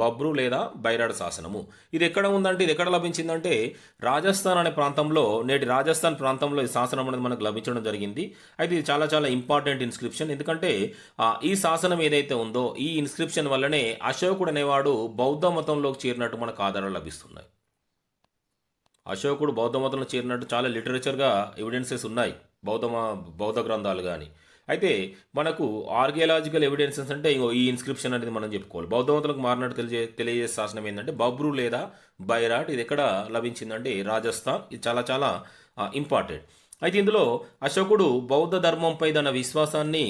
బబ్రు లేదా బైరాడ్ శాసనము. ఇది ఎక్కడ ఉందంటే ఇది ఎక్కడ లభించిందంటే రాజస్థాన్ అనే ప్రాంతంలో నేటి రాజస్థాన్ ప్రాంతంలో ఈ శాసనం అనేది మనకు లభించడం జరిగింది. అయితే ఇది చాలా చాలా ఇంపార్టెంట్ ఇన్స్క్రిప్షన్. ఎందుకంటే ఈ శాసనం ఏదైతే ఉందో ఈ ఇన్స్క్రిప్షన్ వల్లనే అశోకుడు అనేవాడు బౌద్ధ మతంలోకి చేరినట్టు మనకు ఆధారాలు లభిస్తున్నాయి. అశోకుడు బౌద్ధ మతంలో చేరినట్టు చాలా లిటరేచర్గా ఎవిడెన్సెస్ ఉన్నాయి. బౌద్ధ బౌద్ధ గ్రంథాలు కానీ అయితే మనకు ఆర్కియాలజికల్ ఎవిడెన్సెస్ అంటే ఇంకో ఈ ఇన్స్క్రిప్షన్ అనేది మనం చెప్పుకోవాలి. బౌద్ధమతులకు మారినట్టు తెలియజే తెలియజేసే శాసనం ఏంటంటే బబ్రు లేదా బైరాట్ ఇది ఎక్కడ లభించిందంటే రాజస్థాన్. ఇది చాలా చాలా ఇంపార్టెంట్ అయితే ఇందులో అశోకుడు బౌద్ధ ధర్మంపై తన విశ్వాసాన్ని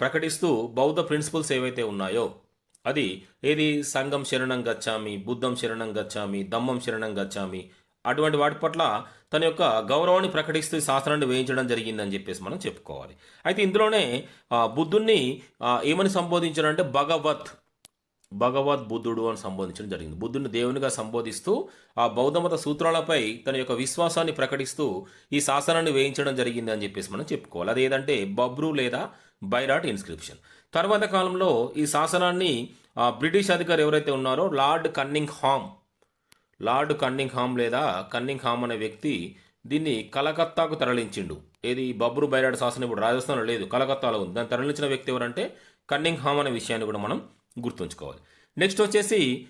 ప్రకటిస్తూ బౌద్ధ ప్రిన్సిపల్స్ ఏవైతే ఉన్నాయో అది ఏది? సంఘం శరణం గచ్చామి బుద్ధం శరణం గచ్చామి దమ్మం శరణం గచ్చామి అటువంటి వాటి పట్ల తన యొక్క గౌరవాన్ని ప్రకటిస్తూ శాసనాన్ని శాస్త్రాన్ని వేయించడం జరిగిందని చెప్పేసి మనం చెప్పుకోవాలి. అయితే ఇందులోనే బుద్ధుణ్ణి ఏమని సంబోధించారంటే భగవత్ భగవద్ బుద్ధుడు అని సంబోధించడం జరిగింది. బుద్ధుని దేవునిగా సంబోధిస్తూ ఆ బౌద్ధమత సూత్రాలపై తన యొక్క విశ్వాసాన్ని ప్రకటిస్తూ ఈ శాసనాన్ని వేయించడం జరిగింది అని చెప్పేసి మనం చెప్పుకోవాలి. అది ఏదంటే బబ్రు లేదా బైరాట్ ఇన్స్క్రిప్షన్. తర్వాత కాలంలో ఈ శాసనాన్ని బ్రిటిష్ అధికారి ఎవరైతే ఉన్నారో Lord Cunningham Lord Cunningham లేదా కన్నింగ్ హామ్ అనే వ్యక్తి దీన్ని కలకత్తాకు తరలించిండు. ఏది? బబ్రు బైరాడ్ శాసనం ఇప్పుడు రాజస్థాన్లో లేదు కలకత్తాలో ఉంది. దాన్ని తరలించిన వ్యక్తి ఎవరంటే కన్నింగ్ హామ్ అనే విషయాన్ని కూడా మనం గుర్తుంచుకోవాలి. నెక్స్ట్ వచ్చేసి